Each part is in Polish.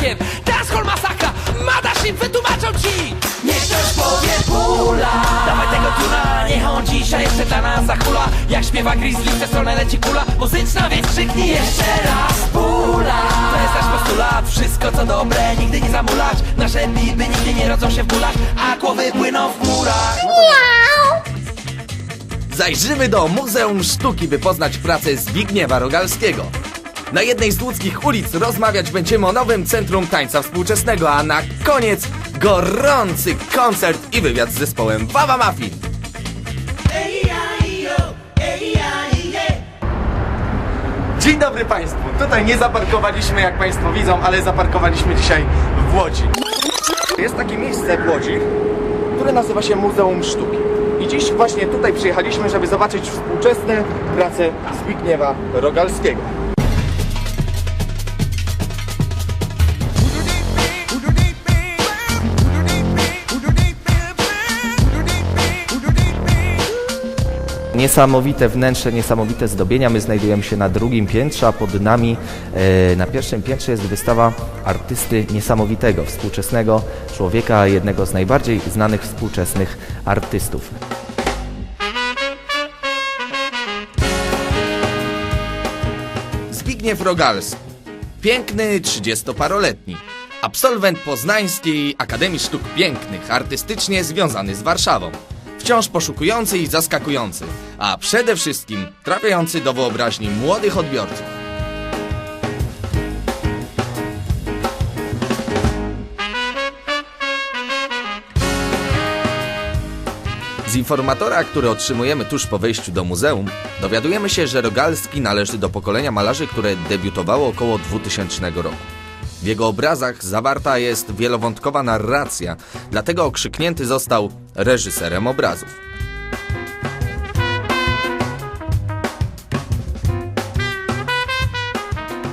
Rogalskiem Dancehall masakra, Madashim wytłumaczą ci. Niech ktoś powie pula Dawaj tego tuna, niech on dzisiaj jeszcze dla nas zachula. Jak śpiewa Grizzly, w tę stronę leci kula. Muzyczna, więc krzyknij jeszcze raz. Pula. To jest nasz postulat, wszystko co dobre Nigdy nie zamulać, nasze biby nigdy nie rodzą się w bólach A głowy płyną w murach. Zajrzymy do Muzeum Sztuki, by poznać pracę Zbigniewa Rogalskiego. Na jednej z łódzkich ulic rozmawiać będziemy o nowym Centrum Tańca Współczesnego, a na koniec gorący koncert i wywiad z zespołem Wawa Muffin. Dzień dobry Państwu. Tutaj nie zaparkowaliśmy, jak Państwo widzą, ale zaparkowaliśmy dzisiaj w Łodzi. Jest takie miejsce w Łodzi, które nazywa się Muzeum Sztuki. I dziś właśnie tutaj przyjechaliśmy, żeby zobaczyć współczesne prace Zbigniewa Rogalskiego. Niesamowite wnętrze, niesamowite zdobienia. My znajdujemy się na drugim piętrze, a pod nami e, na pierwszym piętrze jest wystawa artysty niesamowitego, współczesnego człowieka, jednego z najbardziej znanych współczesnych artystów. Zbigniew Rogalski. Piękny, 30-paroletni. Absolwent Poznańskiej Akademii Sztuk Pięknych, artystycznie związany z Warszawą. Wciąż poszukujący i zaskakujący, a przede wszystkim trafiający do wyobraźni młodych odbiorców. Z informatora, który otrzymujemy tuż po wejściu do muzeum, dowiadujemy się, że Rogalski należy do pokolenia malarzy, które debiutowało około 2000 roku. W jego obrazach zawarta jest wielowątkowa narracja, dlatego okrzyknięty został reżyserem obrazów.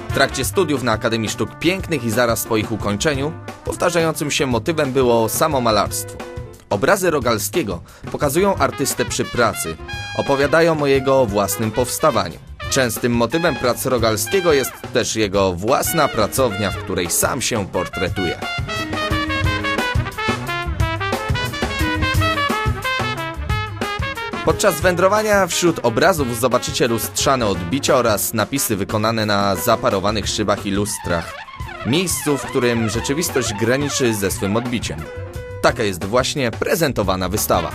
W trakcie studiów na Akademii Sztuk Pięknych i zaraz po ich ukończeniu, powtarzającym się motywem było samo malarstwo. Obrazy Rogalskiego pokazują artystę przy pracy, opowiadają o jego własnym powstawaniu. Częstym motywem prac Rogalskiego jest też jego własna pracownia, w której sam się portretuje. Podczas wędrowania wśród obrazów zobaczycie lustrzane odbicia oraz napisy wykonane na zaparowanych szybach i lustrach. Miejscu, w którym rzeczywistość graniczy ze swym odbiciem. Taka jest właśnie prezentowana wystawa.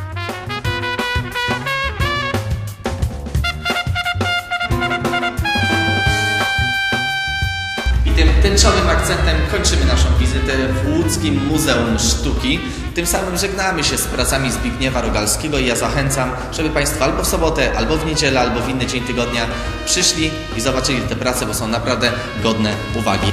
Tęczowym akcentem kończymy naszą wizytę w Łódzkim Muzeum Sztuki. Tym samym żegnamy się z pracami Zbigniewa Rogalskiego i ja zachęcam, żeby Państwo albo w sobotę, albo w niedzielę, albo w inny dzień tygodnia przyszli i zobaczyli te prace, bo są naprawdę godne uwagi.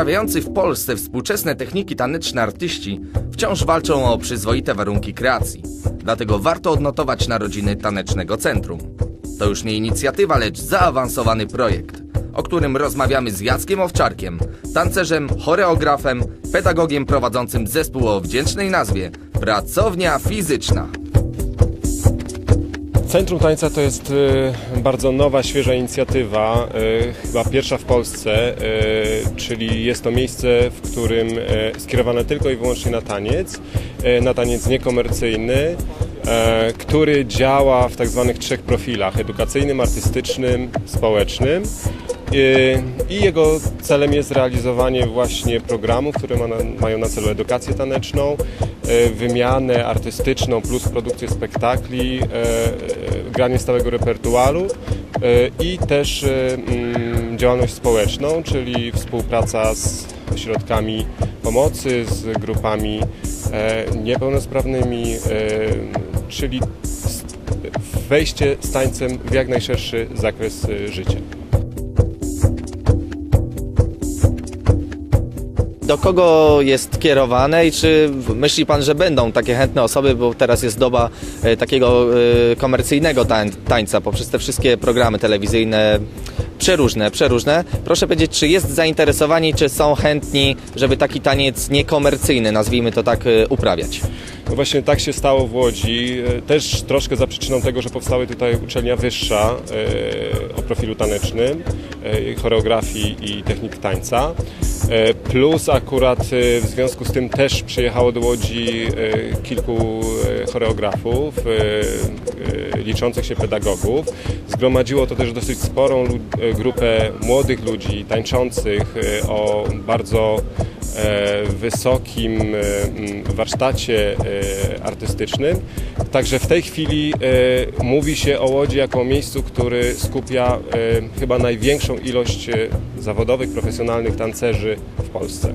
Uprawiający w Polsce współczesne techniki taneczne artyści wciąż walczą o przyzwoite warunki kreacji. Dlatego warto odnotować narodziny Tanecznego Centrum. To już nie inicjatywa, lecz zaawansowany projekt, o którym rozmawiamy z Jackiem Owczarkiem, tancerzem, choreografem, pedagogiem prowadzącym zespół o wdzięcznej nazwie Pracownia Fizyczna. Centrum Tańca to jest y, bardzo nowa, świeża inicjatywa, y, chyba pierwsza w Polsce, y, czyli jest to miejsce, w którym skierowane tylko i wyłącznie na taniec, na taniec niekomercyjny, który działa w tak zwanych trzech profilach, edukacyjnym, artystycznym, społecznym. I jego celem jest realizowanie właśnie programów, które ma na, mają na celu edukację taneczną, y, wymianę artystyczną plus produkcję spektakli, y, y, granie stałego repertuaru i też mm, działalność społeczną, czyli współpraca z ośrodkami pomocy, z grupami e, niepełnosprawnymi, e, czyli wejście z tańcem w jak najszerszy zakres życia. Do kogo jest kierowane i czy myśli Pan, że będą takie chętne osoby, bo teraz jest doba e, takiego e, komercyjnego tań, tańca poprzez te wszystkie programy telewizyjne, przeróżne, przeróżne. Proszę powiedzieć, czy jest zainteresowanie, czy są chętni, żeby taki taniec niekomercyjny, nazwijmy to tak, e, uprawiać? No właśnie tak się stało w Łodzi, też troszkę za przyczyną tego, że powstała tutaj uczelnia wyższa o profilu tanecznym, choreografii i technik tańca. E, Plus akurat e, w związku z tym też przyjechało do Łodzi e, kilku e, choreografów, e, e, liczących się pedagogów. Zgromadziło to też dosyć sporą e, grupę młodych ludzi tańczących e, o bardzo e, wysokim e, warsztacie e, artystycznym. Także w tej chwili e, mówi się o Łodzi jako o miejscu, który skupia e, chyba największą ilość e, zawodowych, profesjonalnych tancerzy w Polsce.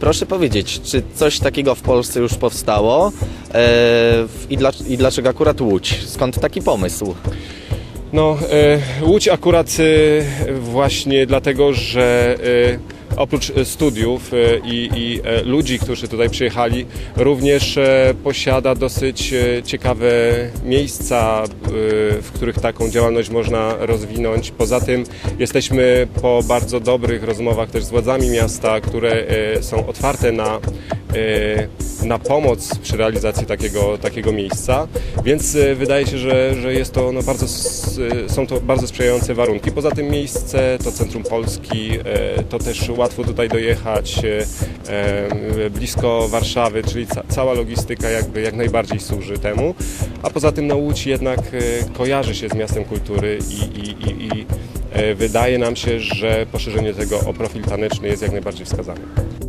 Proszę powiedzieć, czy coś takiego w Polsce już powstało e, i, dla, i dlaczego akurat Łódź? Skąd taki pomysł? No, e, Łódź akurat e, właśnie dlatego, że e, oprócz studiów i, i ludzi, którzy tutaj przyjechali, również posiada dosyć ciekawe miejsca, w których taką działalność można rozwinąć. Poza tym jesteśmy po bardzo dobrych rozmowach też z władzami miasta, które są otwarte na na pomoc przy realizacji takiego, takiego miejsca, więc e, wydaje się, że, że jest to no, bardzo, e, są to bardzo sprzyjające warunki. Poza tym miejsce to centrum Polski, to też łatwo tutaj dojechać, blisko Warszawy, czyli ca, cała logistyka jakby jak najbardziej służy temu, a poza tym no, Łódź jednak kojarzy się z miastem kultury i, i, i, i wydaje nam się, że poszerzenie tego o profil taneczny jest jak najbardziej wskazane.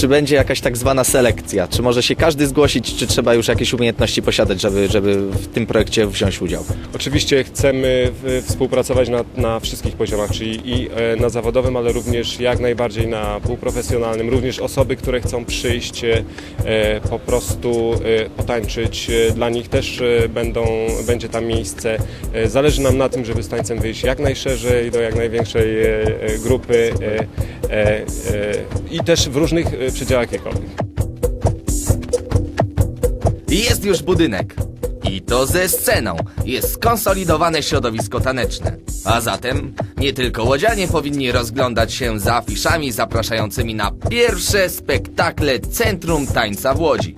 Czy będzie jakaś tak zwana selekcja? Czy może się każdy zgłosić, czy trzeba już jakieś umiejętności posiadać, żeby, żeby w tym projekcie wziąć udział? Oczywiście chcemy współpracować na, na wszystkich poziomach, czyli i e, na zawodowym, ale również jak najbardziej na półprofesjonalnym. Również osoby, które chcą przyjść, e, po prostu e, potańczyć, dla nich też będą, będzie tam miejsce. Zależy nam na tym, żeby z tańcem wyjść jak najszerzej, do jak największej grupy i też w różnych przedziałach wiekowych. Jest już budynek. I to ze sceną. Jest skonsolidowane środowisko taneczne. A zatem nie tylko łodzianie powinni rozglądać się za afiszami zapraszającymi na pierwsze spektakle Centrum Tańca w Łodzi.